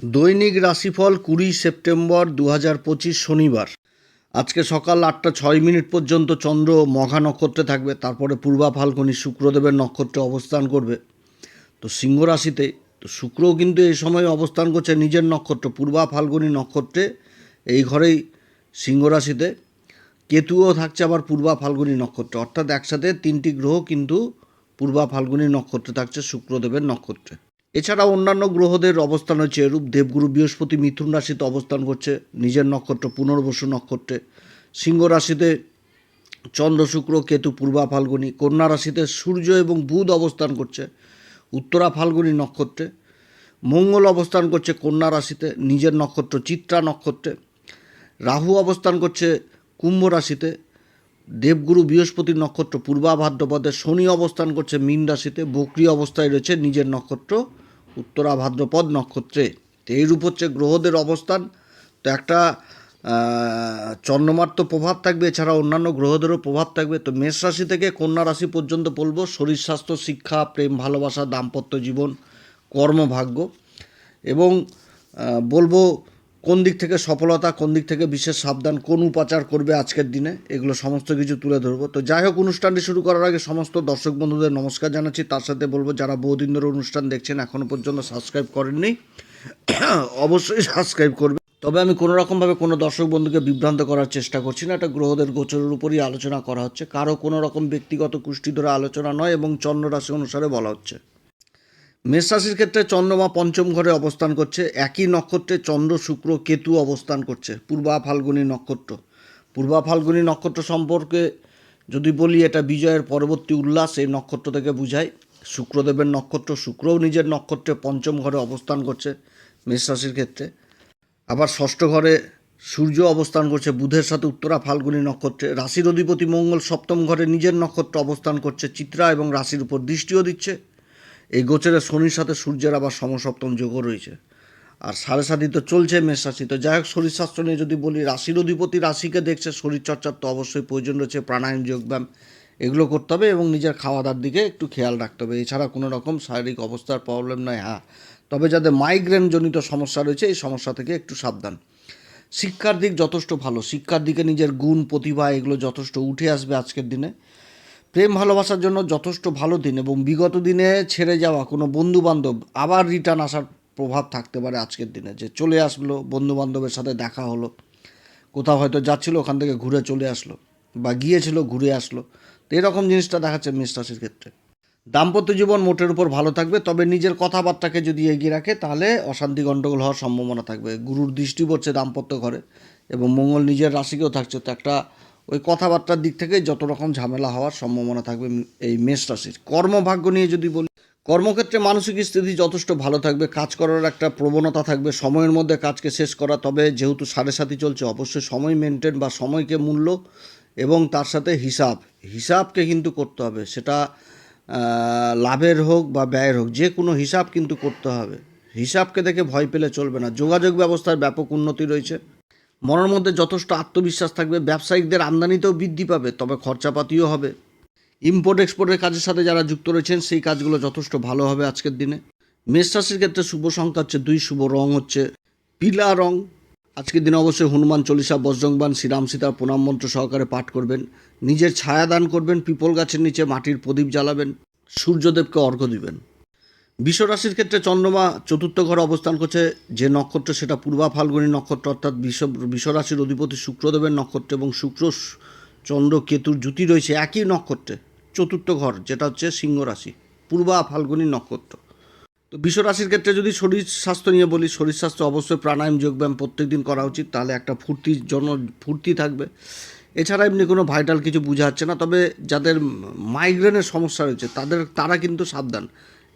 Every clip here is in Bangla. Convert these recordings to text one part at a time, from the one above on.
দৈনিক রাশিফল কুড়ি সেপ্টেম্বর দু হাজার পঁচিশ শনিবার। আজকে সকাল আটটা ছয় মিনিট পর্যন্ত চন্দ্র মঘা নক্ষত্রে থাকবে, তারপরে পূর্বা ফাল্গুনি শুক্রদেবের নক্ষত্রে অবস্থান করবে। তো সিংহ রাশিতে, তো শুক্রও কিন্তু এই সময় অবস্থান করছে নিজের নক্ষত্র, পূর্বা ফাল্গুনি নক্ষত্রে এই ঘরেই সিংহ রাশিতে। কেতুও থাকছে আবার পূর্বা ফাল্গুনি নক্ষত্রে, অর্থাৎ একসাথে তিনটি গ্রহ কিন্তু পূর্বা ফাল্গুনি নক্ষত্রে থাকছে, শুক্রদেবের নক্ষত্রে। এছাড়া অন্যান্য গ্রহদের অবস্থান হচ্ছে এরূপ। দেবগুরু বৃহস্পতি মিথুন রাশিতে অবস্থান করছে। নিজের নক্ষত্র পুনর্বসু নক্ষত্রে। সিংহ রাশিতে চন্দ্র, শুক্র, কেতু, পূর্বা, ফাল্গুনি। কন্যা রাশিতে সূর্য এবং বুধ অবস্থান করছে। উত্তরা, ফাল্গুনি নক্ষত্রে। মঙ্গল অবস্থান করছে কন্যা রাশিতে। নিজের নক্ষত্র চিত্রা নক্ষত্রে। রাহু অবস্থান করছে কুম্ভ রাশিতে। দেবগুরু বৃহস্পতির নক্ষত্র পূর্বা ভাদ্রপদে শনি অবস্থান করছে মীন রাশিতে। বক্রি অবস্থায় রয়েছে নিজের নক্ষত্র উত্তরা ভাদ্রপদ নক্ষত্রে। তো এইরূপ হচ্ছে গ্রহদের অবস্থান। তো একটা চন্দ্রমার তো প্রভাব থাকবে, এছাড়া অন্যান্য গ্রহদেরও প্রভাব থাকবে। তো মেষ রাশি থেকে কন্যা রাশি পর্যন্ত বলব, শরীর, স্বাস্থ্য, শিক্ষা, প্রেম, ভালোবাসা, দাম্পত্য জীবন, কর্মভাগ্য। এবং বলব কোন দিক থেকে সফলতা, কোন দিক থেকে বিশেষ সাবধান, কোন উপাচার করবে আজকের দিনে, এগুলো সমস্ত কিছু তুলে ধরবো। তো যাই হোক, অনুষ্ঠানটি শুরু করার আগে সমস্ত দর্শক বন্ধুদের নমস্কার জানাচ্ছি। তার সাথে বলব, যারা বহুদিন ধরে অনুষ্ঠান দেখছেন এখনও পর্যন্ত সাবস্ক্রাইব করেননি, অবশ্যই সাবস্ক্রাইব করবে। তবে আমি কোনো রকমভাবে কোনো দর্শক বন্ধুকে বিভ্রান্ত করার চেষ্টা করছি না, এটা গ্রহদের গোচরের উপরই আলোচনা করা হচ্ছে। কারও কোনো রকম ব্যক্তিগত কুষ্টি ধরে আলোচনা নয় এবং চন্দ্র রাশি অনুসারে বলা হচ্ছে। মেষ রাশির ক্ষেত্রে চন্দ্রমা পঞ্চম ঘরে অবস্থান করছে। একই নক্ষত্রে চন্দ্র, শুক্র, কেতু অবস্থান করছে। পূর্বা ফাল্গুনী নক্ষত্র। পূর্বা ফাল্গুনী নক্ষত্র সম্পর্কে যদি বলি, এটা বিজয়ের পরবর্তী উল্লাস, এই নক্ষত্র থেকে বুঝায় শুক্রদেবের নক্ষত্র, শুক্রও নিজের নক্ষত্রে পঞ্চম ঘরে অবস্থান করছে মেষ রাশির ক্ষেত্রে। আবার ষষ্ঠ ঘরে সূর্য অবস্থান করছে, বুধের সাথে উত্তরা ফাল্গুনী নক্ষত্রে। রাশির অধিপতি মঙ্গল সপ্তম ঘরে নিজের নক্ষত্র অবস্থান করছে, চিত্রা এবং রাশির উপর দৃষ্টিও দিচ্ছে। এই গোচরে শনির সাথে সূর্যের আবার সমসপ্তম যোগও রয়েছে। আর সাড়ে সাতই তো চলছে, মেষ রাশি। তো যাই হোক শরীরশাস্ত্র নিয়ে যদি বলি, রাশির অধিপতি রাশিকে দেখছে শরীরচর্চার তো অবশ্যই প্রয়োজন রয়েছে, প্রাণায়াম, যোগব্যায়াম এগুলো করতে হবে এবং নিজের খাওয়া দাওয়ার দিকে একটু খেয়াল রাখতে হবে। এছাড়া কোনো রকম শারীরিক অবস্থার প্রবলেম নয় হ্যাঁ। তবে যাদের মাইগ্রেনজনিত সমস্যা রয়েছে, এই সমস্যা থেকে একটু সাবধান। শিক্ষার দিক যথেষ্ট ভালো। শিক্ষার দিকে নিজের গুণ, প্রতিভা এগুলো যথেষ্ট উঠে আসবে আজকের দিনে। প্রেম ভালোবাসার জন্য যথেষ্ট ভালো দিন এবং বিগত দিনে ছেড়ে যাওয়া কোনো বন্ধু বান্ধব আবার রিটার্ন আসার প্রভাব থাকতে পারে আজকের দিনে। যে চলে আসলো বন্ধু বান্ধবের সাথে দেখা হলো, কোথাও হয়তো যাচ্ছিল, ওখান থেকে ঘুরে চলে আসলো বা গিয়েছিল, ঘুরে আসলো। তো এরকম জিনিসটা দেখাচ্ছে মেষ রাশির ক্ষেত্রে। দাম্পত্য জীবন মোটের উপর ভালো থাকবে, তবে নিজের কথাবার্তাকে যদি এগিয়ে রাখে, তাহলে অশান্তি গণ্ডগোল হওয়ার সম্ভাবনা থাকবে। গুরুর দৃষ্টি পড়ছে দাম্পত্য ঘরে এবং মঙ্গল নিজের রাশিকেও থাকছে। তো একটা ওই কথাবার্তার দিক থেকে যত রকম ঝামেলা হওয়ার সম্ভাবনা থাকবে এই মেষ রাশির। কর্মভাগ্য নিয়ে যদি বলি, কর্মক্ষেত্রে মানসিক স্থিতি যথেষ্ট ভালো থাকবে, কাজ করার একটা প্রবণতা থাকবে, সময়ের মধ্যে কাজকে শেষ করা, তবে যেহেতু সাড়ে সাথী চলছে, অবশ্যই সময় মেনটেন বা সময়কে মূল্য এবং তার সাথে হিসাব। হিসাবকে কিন্তু করতে হবে, সেটা লাভের হোক বা ব্যয়ের হোক, যে কোনো হিসাব কিন্তু করতে হবে। হিসাবকে দেখে ভয় পেলে চলবে না। যোগাযোগ ব্যবস্থার ব্যাপক উন্নতি রয়েছে। মনের মধ্যে যথেষ্ট আত্মবিশ্বাস থাকবে, ব্যবসায়িকদের আমদানিতেও বৃদ্ধি পাবে, তবে খরচাপাতিও হবে। ইম্পোর্ট এক্সপোর্টের কাজের সাথে যারা যুক্ত রয়েছেন, সেই কাজগুলো যথেষ্ট ভালো হবে আজকের দিনে। মেষ রাশির ক্ষেত্রে শুভ সংখ্যা হচ্ছে দুই, শুভ রং হচ্ছে পিলা রং। আজকের দিনে অবশ্যই হনুমান চল্লিশা, বজ্রংবান, শ্রীরাম সীতার প্রণাম মন্ত্র সহকারে পাঠ করবেন। নিজের ছায়া দান করবেন, পিপল গাছের নিচে মাটির প্রদীপ জ্বালাবেন, সূর্যদেবকে অর্ঘ্য দিবেন। বিশ্বরাশির ক্ষেত্রে চন্দ্রমা চতুর্থ ঘরে অবস্থান করছে। যে নক্ষত্র সেটা পূর্বা ফাল্গুনী নক্ষত্র, অর্থাৎ বিশ্ব বিশ্বরাশির অধিপতি শুক্রদেবের নক্ষত্র এবং শুক্র চন্দ্র কেতুর জুতি রয়েছে একই নক্ষত্রে, চতুর্থ ঘর, যেটা হচ্ছে সিংহ রাশি, পূর্বা ফাল্গুনী নক্ষত্র। তো বিশ্বরাশির ক্ষেত্রে যদি শরীর স্বাস্থ্য নিয়ে বলি, শরীর স্বাস্থ্য অবশ্যই প্রাণায়াম যোগব্যায়াম প্রত্যেক দিন করা উচিত, তাহলে একটা ফুর্তির জন্য ফুর্তি থাকবে। এছাড়া এমনি কোনো ভাইটাল কিছু বোঝা যাচ্ছে না, তবে যাদের মাইগ্রেনের সমস্যা রয়েছে, তাদের, তারা কিন্তু সাবধান।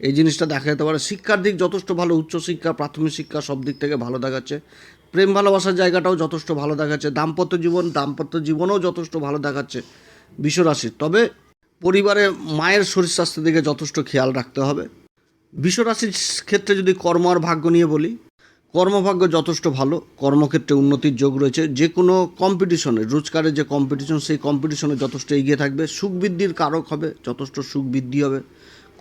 এই জিনিসটা দেখা যেতে পারে। শিক্ষার দিক যথেষ্ট ভালো উচ্চশিক্ষা প্রাথমিক শিক্ষা সব দিক থেকে ভালো দেখাচ্ছে। প্রেম ভালোবাসার জায়গাটাও যথেষ্ট ভালো দেখাচ্ছে। দাম্পত্য জীবন, দাম্পত্য জীবনও যথেষ্ট ভালো দেখাচ্ছে বিশ্বরাশির। তবে পরিবারে মায়ের শরীর স্বাস্থ্যের দিকে যথেষ্ট খেয়াল রাখতে হবে। বিশ্বরাশির ক্ষেত্রে যদি কর্ম আর ভাগ্য নিয়ে বলি, কর্মভাগ্য যথেষ্ট ভালো, কর্মক্ষেত্রে উন্নতির যোগ রয়েছে। যে কোনো কম্পিটিশনে রোজগারের যে কম্পিটিশন সেই কম্পিটিশনে যথেষ্ট এগিয়ে থাকবে। সুখ বৃদ্ধির কারক হবে, যথেষ্ট সুখ বৃদ্ধি হবে।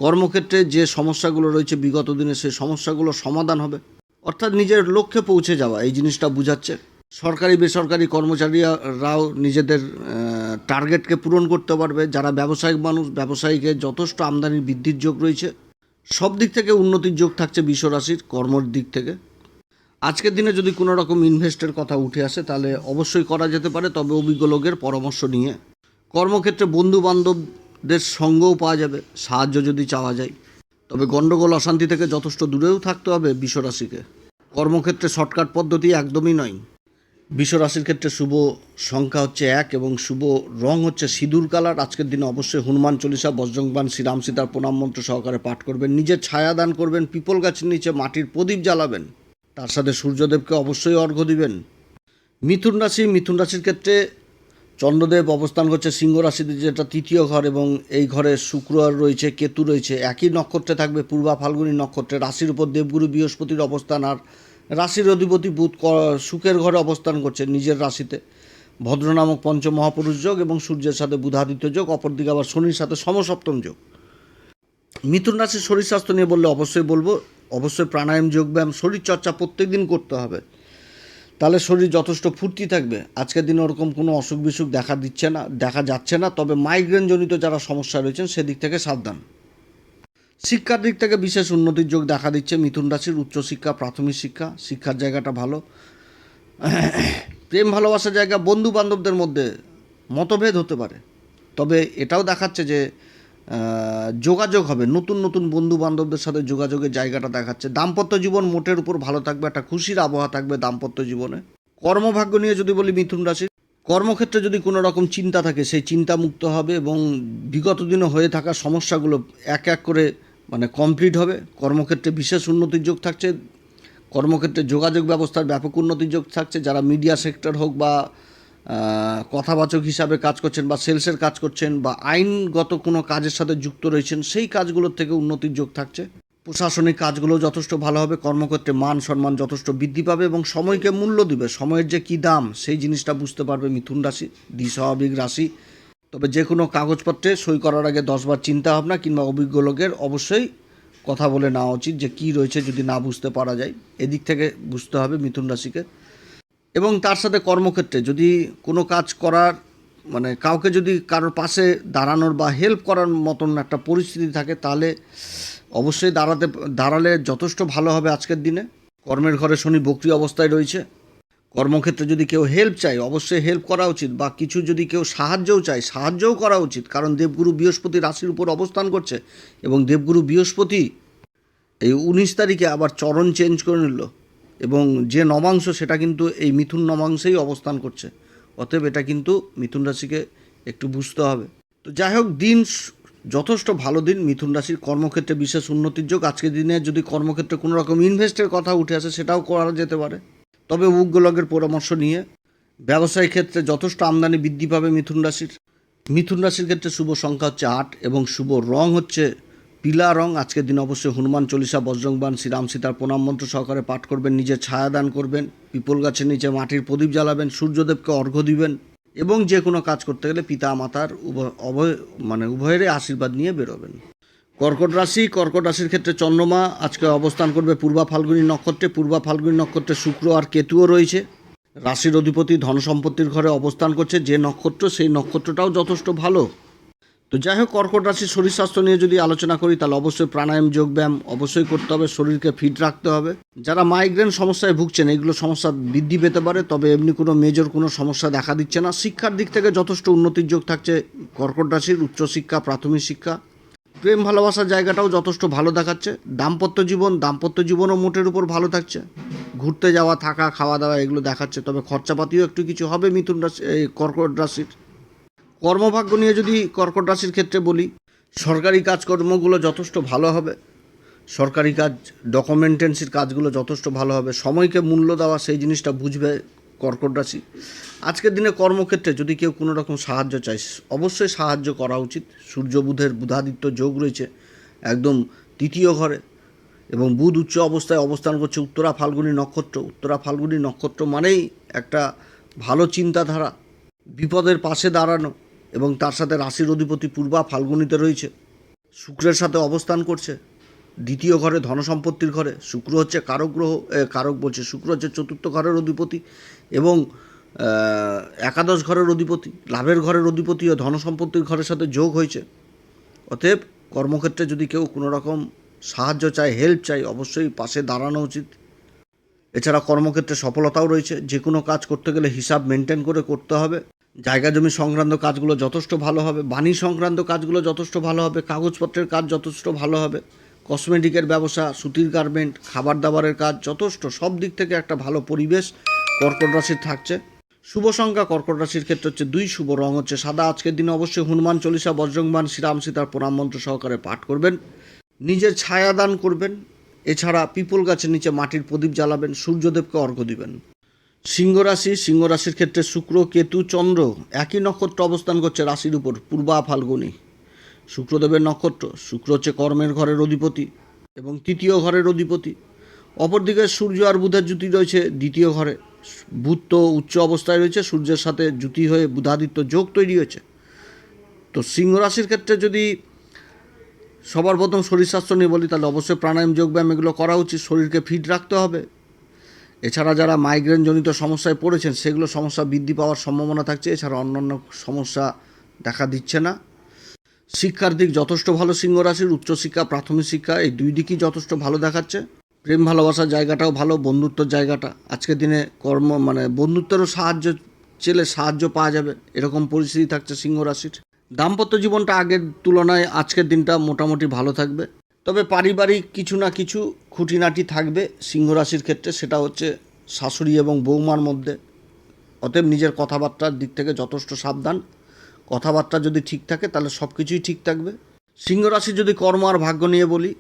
কর্মক্ষেত্রে যে সমস্যাগুলো রয়েছে বিগত দিনে সেই সমস্যাগুলো সমাধান হবে। অর্থাৎ নিজের লক্ষ্যে পৌঁছে যাওয়া, এই জিনিসটা বোঝাচ্ছে। সরকারি, বেসরকারি কর্মচারীরাও নিজেদের টার্গেটকে পূরণ করতে পারবে। যারা ব্যবসায়িক মানুষ, ব্যবসায়ীকে যথেষ্ট আমদানি বৃদ্ধির যোগ রয়েছে। সব দিক থেকে উন্নতির যোগ থাকছে বিশ্ব রাশির কর্মর দিক থেকে। আজকের দিনে যদি কোনো রকম ইনভেস্টের কথা উঠে আসে, তাহলে অবশ্যই করা যেতে পারে, তবে অভিজ্ঞ লোকের পরামর্শ নিয়ে। কর্মক্ষেত্রে বন্ধু বান্ধবদের সঙ্গও পাওয়া যাবে, সাহায্য যদি চাওয়া যায়। তবে গণ্ডগোল অশান্তি থেকে যথেষ্ট দূরেও থাকতে হবে বিশ্বরাশিকে। কর্মক্ষেত্রে শর্টকাট পদ্ধতি একদমই নয়। বিশ্বরাশির ক্ষেত্রে শুভ সংখ্যা হচ্ছে এক এবং শুভ রং হচ্ছে সিঁদুর কালার। আজকের দিনে অবশ্যই হনুমান চল্লিশা বজ্রংবান শ্রীরাম সীতার প্রণাম মন্ত্র সহকারে পাঠ করবেন। নিজের ছায়া দান করবেন, পিপল গাছের নিচে মাটির প্রদীপ জ্বালাবেন। তার সাথে সূর্যদেবকে অবশ্যই অর্ঘ্য দিবেন। মিথুন রাশি, মিথুন রাশির ক্ষেত্রে চন্দ্রদেব অবস্থান করছে সিংহ রাশিতে, যেটা তৃতীয় ঘর, এবং এই ঘরে শুক্র রয়েছে, কেতু রয়েছে। একই নক্ষত্রে থাকবে পূর্বা ফাল্গুনী নক্ষত্রে। রাশির উপর দেবগুরু বৃহস্পতির অবস্থান, আর রাশির অধিপতি বুধ শুকের ঘরে অবস্থান করছে নিজের রাশিতে। ভদ্র নামক পঞ্চ মহাপুরুষ যোগ এবং সূর্যের সাথে বুধাদিত্য যোগ, অপরদিকে আবার শনির সাথে সমসপ্তম যোগ। মিথুন রাশির শরীর স্বাস্থ্য নিয়ে বললে অবশ্যই বলব, অবশ্যই প্রাণায়াম, যোগব্যায়াম শরীর চর্চা প্রত্যেক দিন করতে হবে। তাহলে শরীর যথেষ্ট ফুর্তি থাকবে। আজকের দিনে ওরকম কোনো অসুখ বিসুখ দেখা দিচ্ছে না, দেখা যাচ্ছে না, তবে মাইগ্রেনজনিত যারা সমস্যা রয়েছেন সেদিক থেকে সাবধান। শিক্ষার দিক থেকে বিশেষ উন্নতির যোগ দেখা দিচ্ছে মিথুন রাশির উচ্চশিক্ষা প্রাথমিক শিক্ষা, শিক্ষার জায়গাটা ভালো। প্রেম, ভালোবাসার জায়গা বন্ধু বান্ধবদের মধ্যে মতভেদ হতে পারে। তবে এটাও দেখাচ্ছে যে যোগাযোগ হবে। নতুন নতুন বন্ধু বান্ধবদের সাথে যোগাযোগের জায়গাটা দেখাচ্ছে। দাম্পত্য জীবন মোটের উপর ভালো থাকবে, একটা খুশির আবহাওয়া থাকবে দাম্পত্য জীবনে। কর্মভাগ্য নিয়ে যদি বলি মিথুন রাশি, কর্মক্ষেত্রে যদি কোনো রকম চিন্তা থাকে, সেই চিন্তা মুক্ত হবে এবং বিগত দিনে হয়ে থাকা সমস্যাগুলো এক এক করে মানে কমপ্লিট হবে। কর্মক্ষেত্রে বিশেষ উন্নতির যোগ থাকছে। কর্মক্ষেত্রে যোগাযোগ ব্যবস্থার ব্যাপক উন্নতির যোগ থাকছে। যারা মিডিয়া সেক্টর হোক বা কথাবাচক হিসাবে কাজ করছেন বা সেলসের কাজ করছেন বা আইনগত কোনো কাজের সাথে যুক্ত রয়েছেন, সেই কাজগুলোর থেকে উন্নতির যোগ থাকছে। প্রশাসনিক কাজগুলো যথেষ্ট ভালো হবে, কর্মক্ষেত্রে মান সম্মান যথেষ্ট বৃদ্ধি পাবে এবং সময়কে মূল্য দিবে। সময়ের যে কী দাম, সেই জিনিসটা বুঝতে পারবে মিথুন রাশি, দ্বিস্বাভাবিক রাশি। তবে যে কোনো কাগজপত্রে সই করার আগে দশবার চিন্তা ভাবনা কিংবা অভিজ্ঞ লোকের অবশ্যই কথা বলে নেওয়া উচিত যে কী রয়েছে যদি না বুঝতে পারা যায়। এদিক থেকে বুঝতে হবে মিথুন রাশিকে। এবং তার সাথে কর্মক্ষেত্রে যদি কোনো কাজ করার মানে কাউকে যদি কারোর পাশে দাঁড়ানোর বা হেল্প করার মতন একটা পরিস্থিতি থাকে, তাহলে অবশ্যই দাঁড়াতে, দাঁড়ালে যথেষ্ট ভালো হবে আজকের দিনে। কর্মের ঘরে শনি বক্রি অবস্থায় রয়েছে। কর্মক্ষেত্রে যদি কেউ হেল্প চায়, অবশ্যই হেল্প করা উচিত বা কিছু যদি কেউ সাহায্যও চায়, সাহায্যও করা উচিত। কারণ দেবগুরু বৃহস্পতি রাশির উপর অবস্থান করছে এবং দেবগুরু বৃহস্পতি এই উনিশ তারিখে আবার চরণ চেঞ্জ করে নিল। এবং যে নবাংশ সেটা কিন্তু এই মিথুন নবাংশেই অবস্থান করছে। অতএব এটা কিন্তু মিথুন রাশিকে একটু বুঝতে হবে। তো যাই হোক, দিন যথেষ্ট ভালো দিন মিথুন রাশির কর্মক্ষেত্রে বিশেষ উন্নতির যোগ। আজকের দিনে যদি কর্মক্ষেত্রে কোনো রকম ইনভেস্টের কথা উঠে আসে, সেটাও করা যেতে পারে। তবে উগ্রলগের পরামর্শ নিয়ে ব্যবসায়িক ক্ষেত্রে যথেষ্ট আমদানি বৃদ্ধি পাবে মিথুন রাশির। মিথুন রাশির ক্ষেত্রে শুভ সংখ্যা হচ্ছে আট এবং শুভ রং হচ্ছে পিলা রং, আজকের দিন অবশ্যই হনুমান চল্লিশা বজ্রংবান শ্রীরাম সীতার প্রণাম মন্ত্র সহকারে পাঠ করবেন নিজের ছায়া দান করবেন পিপল গাছের নিচে মাটির প্রদীপ জ্বালাবেন, সূর্যদেবকে অর্ঘ্য দিবেন এবং যে কোনো কাজ করতে গেলে পিতা মাতার উভয় মানে উভয়েরই আশীর্বাদ নিয়ে বেরোবেন। কর্কট রাশি, কর্কট রাশির ক্ষেত্রে চন্দ্রমা, আজকে অবস্থান করবে পূর্বা ফাল্গুনী নক্ষত্রে, পূর্বা ফাল্গুনী নক্ষত্রে শুক্র আর কেতুও রয়েছে। রাশির অধিপতি ধন সম্পত্তির ঘরে অবস্থান করছে, যে নক্ষত্র, সেই নক্ষত্রটাও যথেষ্ট ভালো। তো যাই হোক, কর্কট রাশির শরীর স্বাস্থ্য নিয়ে যদি আলোচনা করি, তাহলে অবশ্যই প্রাণায়াম, যোগব্যায়াম অবশ্যই করতে হবে। শরীরকে ফিট রাখতে হবে। যারা মাইগ্রেন সমস্যায় ভুগছেন, এগুলো সমস্যা বৃদ্ধি পেতে পারে, তবে এমনি কোনো মেজর কোনো সমস্যা দেখা দিচ্ছে না। শিক্ষার দিক থেকে যথেষ্ট উন্নতির যোগ থাকছে কর্কট রাশির, উচ্চশিক্ষা, প্রাথমিক শিক্ষা। প্রেম, ভালোবাসার জায়গাটাও যথেষ্ট ভালো দেখাচ্ছে। দাম্পত্য জীবন, দাম্পত্য জীবনও মোটের উপর ভালো থাকছে। ঘুরতে যাওয়া, থাকা, খাওয়া দাওয়া, এগুলো দেখাচ্ছে। তবে খরচাপাতিও একটু কিছু হবে মিথুন রাশি, এই কর্কট রাশির। কর্মভাগ্য নিয়ে যদি কর্কট রাশির ক্ষেত্রে বলি, সরকারি কাজকর্মগুলো যথেষ্ট ভালো হবে। সরকারি কাজ ডকুমেন্টেন্সির কাজগুলো যথেষ্ট ভালো হবে। সময়কে মূল্য দেওয়া, সেই জিনিসটা বুঝবে কর্কট রাশি। আজকের দিনে কর্মক্ষেত্রে যদি কেউ কোনো রকম সাহায্য চায়, অবশ্যই সাহায্য করা উচিত। সূর্য, বুধের বুধাদিত্য যোগ রয়েছে একদম তৃতীয় ঘরে এবং বুধ উচ্চ অবস্থায় অবস্থান করছে উত্তরা ফাল্গুনী নক্ষত্র। উত্তরা ফাল্গুনী নক্ষত্র মানেই একটা ভালো চিন্তাধারা। বিপদের পাশে দাঁড়ানো এবং তার সাথে রাশির অধিপতি পূর্বা ফাল্গুনিতে রয়েছে। শুক্রের সাথে অবস্থান করছে। দ্বিতীয় ঘরে ধনসম্পত্তির ঘরে। শুক্র হচ্ছে কারক গ্রহ কারক বলছে, শুক্র হচ্ছে চতুর্থ ঘরের অধিপতি এবং একাদশ ঘরের অধিপতি। লাভের ঘরের অধিপতি ও ধনসম্পত্তির ঘরের সাথে যোগ হয়েছে। অতএব কর্মক্ষেত্রে যদি কেউ কোনো রকম সাহায্য চায়, হেল্প চাই অবশ্যই পাশে দাঁড়ানো উচিত। এছাড়া কর্মক্ষেত্রে সফলতাও রয়েছে। যে কোনো কাজ করতে গেলে হিসাব মেনটেন করে করতে হবে। জায়গা জমি সংক্রান্ত কাজগুলো যথেষ্ট ভালো হবে, বাণী সংক্রান্ত কাজগুলো যথেষ্ট ভালো হবে, কাগজপত্রের কাজ যথেষ্ট ভালো হবে কসমেটিকের ব্যবসা, সুতির গার্মেন্ট খাবার দাবারের কাজ যথেষ্ট, সব দিক থেকে একটা ভালো পরিবেশ কর্কট রাশির থাকছে। শুভ সংখ্যা কর্কট রাশির ক্ষেত্রে হচ্ছে দুই, শুভ রং হচ্ছে সাদা। আজকের দিনে অবশ্যই হনুমান চল্লিশা বজ্রংবান শ্রীরাম সীতার প্রণাম মন্ত্র সহকারে পাঠ করবেন। নিজের ছায়া দান করবেন। এছাড়া পিপল গাছের নিচে মাটির প্রদীপ জ্বালাবেন, সূর্যদেবকে অর্ঘ্য দিবেন। সিংহ রাশি সিংহ রাশির ক্ষেত্রে শুক্র, কেতু, চন্দ্র একই নক্ষত্র অবস্থান করছে রাশির উপর, পূর্বা ফাল্গুনি। শুক্রদেবের নক্ষত্র, শুক্র হচ্ছে কর্মের ঘরের অধিপতি এবং তৃতীয় ঘরের অধিপতি। অপরদিকে সূর্য আর বুধের জুতি রয়েছে দ্বিতীয় ঘরে। বুধ তো উচ্চ অবস্থায় রয়েছে, সূর্যের সাথে জুতি হয়ে বুধাদিত্য যোগ তৈরি হয়েছে। তো সিংহ রাশির ক্ষেত্রে যদি সবার প্রথম শরীর স্বাস্থ্য নিয়ে বলি, তাহলে অবশ্যই প্রাণায়াম যোগব্যায়াম এগুলো করা উচিত। শরীরকে ফিট রাখতে হবে। এছাড়া যারা মাইগ্রেনজনিত সমস্যায় পড়েছেন, সেগুলো সমস্যা বৃদ্ধি পাওয়ার সম্ভাবনা থাকছে। এছাড়া অন্যান্য সমস্যা দেখা দিচ্ছে না। শিক্ষার দিক যথেষ্ট ভালো সিংহ রাশির উচ্চশিক্ষা প্রাথমিক শিক্ষা, এই দুই দিকই যথেষ্ট ভালো দেখাচ্ছে। প্রেম, ভালোবাসার জায়গাটাও ভালো, বন্ধুত্বের জায়গাটা। আজকের দিনে কর্ম মানে বন্ধুত্বেরও সাহায্য, চেলে সাহায্য পাওয়া যাবে। এরকম পরিস্থিতি থাকছে সিংহ রাশির। দাম্পত্য জীবনটা আগের তুলনায় আজকের দিনটা মোটামুটি ভালো থাকবে। তবে পারিবারিক কিছু না কিছু খুঁটিনাটি থাকবে সিংহ রাশির ক্ষেত্রে, সেটা হচ্ছে শাশুড়ি এবং বৌমার মধ্যে। অতএব নিজের কথাবার্তার দিক থেকে যথেষ্ট সাবধান। কথাবার্তা যদি ঠিক থাকে, তাহলে সব কিছুই ঠিক থাকবে। সিংহ রাশি যদি কর্ম আর ভাগ্য নিয়ে বলি,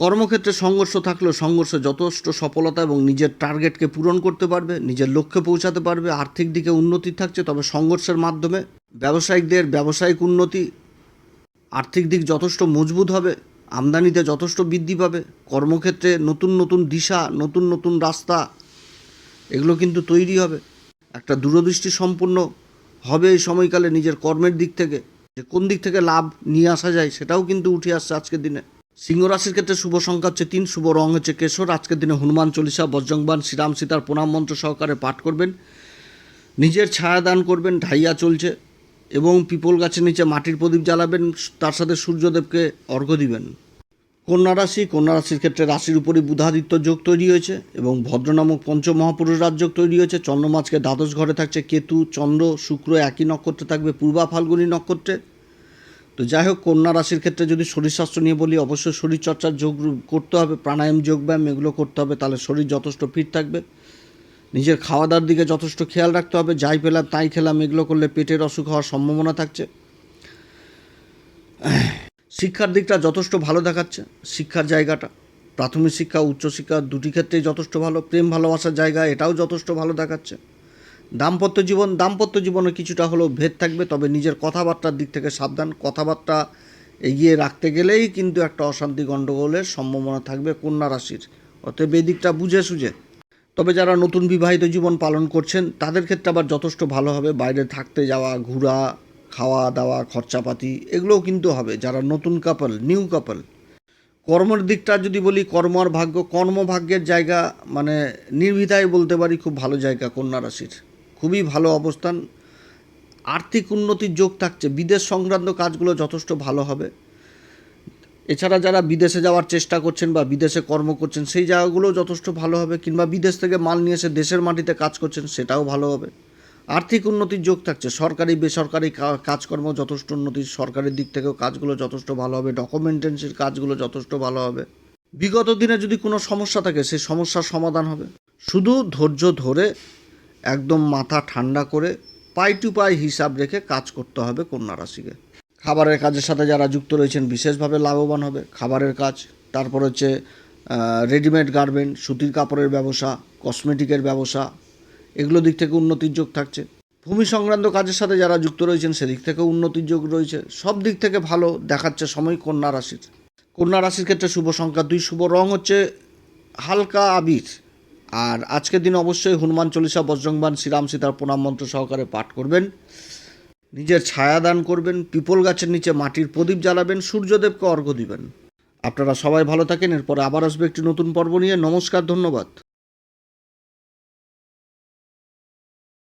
কর্মক্ষেত্রে সংঘর্ষ থাকলেও সংঘর্ষে যথেষ্ট সফলতা এবং নিজের টার্গেটকে পূরণ করতে পারবে, নিজের লক্ষ্যে পৌঁছাতে পারবে, আর্থিক দিকে উন্নতি থাকছে, তবে সংঘর্ষের মাধ্যমে ব্যবসায়িকদের, ব্যবসায়িক উন্নতি, আর্থিক দিক যথেষ্ট মজবুত হবে। আমদানিতে যথেষ্ট বৃদ্ধি পাবে, কর্মক্ষেত্রে নতুন নতুন দিশা, নতুন নতুন রাস্তা, এগুলো কিন্তু তৈরি হবে। একটা দূরদৃষ্টি সম্পূর্ণ হবে এই সময়কালে নিজের কর্মের দিক থেকে, যে কোন দিক থেকে লাভ নিয়ে আসা যায় সেটাও কিন্তু উঠে আসছে আজকের দিনে। সিংহ রাশির ক্ষেত্রে শুভ সংখ্যা হচ্ছে তিন, শুভ রং হচ্ছে কেশর। আজকের দিনে হনুমান চল্লিশা, বজ্রংবান, শ্রীরাম সীতার প্রণাম মন্ত্র সহকারে পাঠ করবেন। নিজের ছায়া দান করবেন, ঢাইয়া চলছে। এবং পিপল গাছের নিচে মাটির প্রদীপ জ্বালাবেন, তার সাথে সূর্যদেবকে অর্ঘ্য দিবেন। কন্যা রাশি, কন্যা রাশির ক্ষেত্রে রাশির উপরে বুধাদিত্য যোগ তৈরি হয়েছে এবং ভদ্র নামক পঞ্চমহাপুরুষ রাজযোগ তৈরি হয়েছে। চন্দ্রমাছকে দ্বাদশ ঘরে থাকছে কেতু, চন্দ্র, শুক্র একই নক্ষত্রে থাকবে, পূর্বা ফাল্গুনী নক্ষত্রে। তো যাই হোক, কন্যা রাশির ক্ষেত্রে যদি শরীর স্বাস্থ্য নিয়ে বলি, অবশ্যই শরীরচর্চার যোগ করতে হবে, প্রাণায়াম, যোগব্যায়াম এগুলো করতে হবে, তাহলে শরীর যথেষ্ট ফিট থাকবে। নিজের খাওয়া দাওয়ার দিকে যথেষ্ট খেয়াল রাখতে হবে। যাই পেলাম, তাই খেলাম। এগুলো করলে পেটের অসুখ হওয়ার সম্ভাবনা থাকছে। শিক্ষার দিকটা যথেষ্ট ভালো দেখাচ্ছে। শিক্ষার জায়গাটা, প্রাথমিক শিক্ষা উচ্চশিক্ষা দুটি ক্ষেত্রেই যথেষ্ট ভালো। প্রেম, ভালোবাসার জায়গা, এটাও যথেষ্ট ভালো দেখাচ্ছে। দাম্পত্য জীবন, দাম্পত্য জীবনে কিছুটা হলেও ভেদ থাকবে, তবে নিজের কথাবার্তার দিক থেকে সাবধান। কথাবার্তা এগিয়ে রাখতে গেলেই কিন্তু একটা অশান্তি গণ্ডগোলের সম্ভাবনা থাকবে কন্যা রাশির। অতএব এই দিকটা বুঝে সুঝে তবে যারা নতুন বিবাহিত জীবন পালন করছেন, তাদের ক্ষেত্রে আবার যথেষ্ট ভালো হবে। বাইরে থাকতে যাওয়া, ঘোরা, খাওয়া দাওয়া, খরচাপাতি, এগুলোও কিন্তু হবে। যারা নতুন কাপল নিউ কাপল কর্মের দিকটা যদি বলি, কর্ম আর ভাগ্য, কর্মভাগ্যের জায়গা মানে নির্বিধায় বলতে পারি খুব ভালো জায়গা কন্যা রাশির। খুবই ভালো অবস্থান। আর্থিক উন্নতির যোগ থাকছে। বিদেশ সংক্রান্ত কাজগুলো যথেষ্ট ভালো হবে। এছাড়া যারা বিদেশে যাওয়ার চেষ্টা করছেন বা বিদেশে কর্ম করছেন, সেই জায়গাগুলোও যথেষ্ট ভালো হবে কিংবা বিদেশ থেকে মাল নিয়ে এসে দেশের মাটিতে কাজ করছেন, সেটাও ভালো হবে। আর্থিক উন্নতির যোগ থাকছে, সরকারি, বেসরকারি কাজকর্ম যথেষ্ট উন্নতি, সরকারের দিক থেকেও কাজগুলো যথেষ্ট ভালো হবে ডকুমেন্টেন্সির কাজগুলো যথেষ্ট ভালো হবে। বিগত দিনে যদি কোনো সমস্যা থাকে, সেই সমস্যার সমাধান হবে। শুধু ধৈর্য ধরে, একদম মাথা ঠান্ডা করে, পাই টু পাই হিসাব রেখে কাজ করতে হবে কন্যা রাশিকে। খাবারের কাজের সাথে যারা যুক্ত রয়েছেন বিশেষভাবে লাভবান হবে। খাবারের কাজ, তারপর হচ্ছে রেডিমেড গার্মেন্ট সুতির কাপড়ের ব্যবসা কসমেটিকের ব্যবসা, এগুলো দিক থেকে উন্নতির যোগ থাকছে। ভূমি সংক্রান্ত কাজের সাথে যারা যুক্ত রয়েছেন, সেদিক থেকেও উন্নতির যোগ রয়েছে। সব দিক থেকে ভালো দেখাচ্ছে সময় কন্যা রাশির। কন্যা রাশির ক্ষেত্রে শুভ সংখ্যা দুই। শুভ রং হচ্ছে হালকা আবির। আর আজকের দিন অবশ্যই হনুমান চল্লিশা বজ্রংবান শ্রীরাম সীতার প্রণাম মন্ত্র সহকারে পাঠ করবেন। নিজের ছায়া দান করবেন, পিপল গাছের নিচে মাটির প্রদীপ জ্বালাবেন, সূর্যদেবকে অর্ঘ্য দিবেন। আপনারা সবাই ভালো থাকেন, এরপরে আবার আসবে একটি নতুন পর্ব নিয়ে। নমস্কার, ধন্যবাদ।